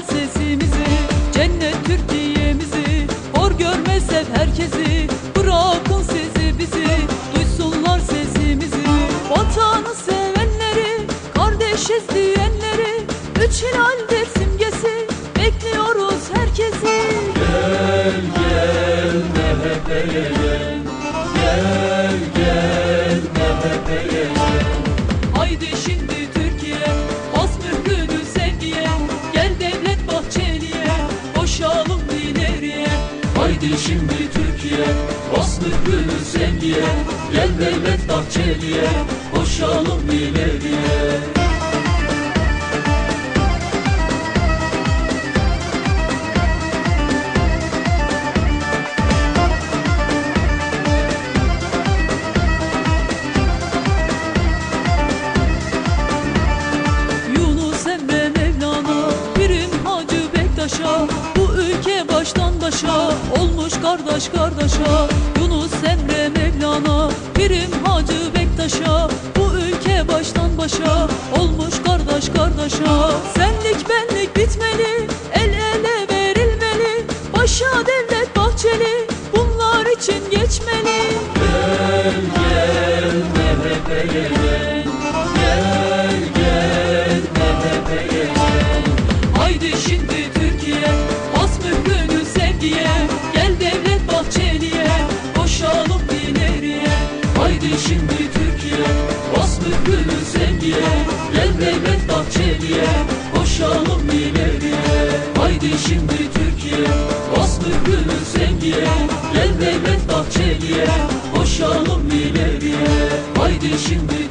sesimizi Cennet Türkiye'mizi Hor görmezse herkesi Bırakın sizi bizi Duysunlar sesimizi. Vatanı sevenleri Kardeşiz diyenleri Üç hilaldir simgesi Bekliyoruz herkesi. Haydi Haydi şimdi Türkiye Bas mührünü sevgiye Gel devlet bahçeliye Koşalım ileriye Yunus Emre Mevlana Pirim Hacı Bektaş'a başa Olmuş kardeş kardeşa. Yunus Emre Mevlana Pirim Hacı Bektaş'a. Bu ülke baştan başa Olmuş kardeş kardeşa. Senlik benlik bitmeli El ele verilmeli. Başa devlet bahçeli Bunlar için geçmeli. Haydi şimdi şimdi Türkiye Bas mührünü sevgiye Gel devlet bahçeliye Koşalım ileriye Haydi şimdi Türkiye Bas mührünü sevgiye Gel devlet bahçeliye Koşalım ileriye Haydi şimdi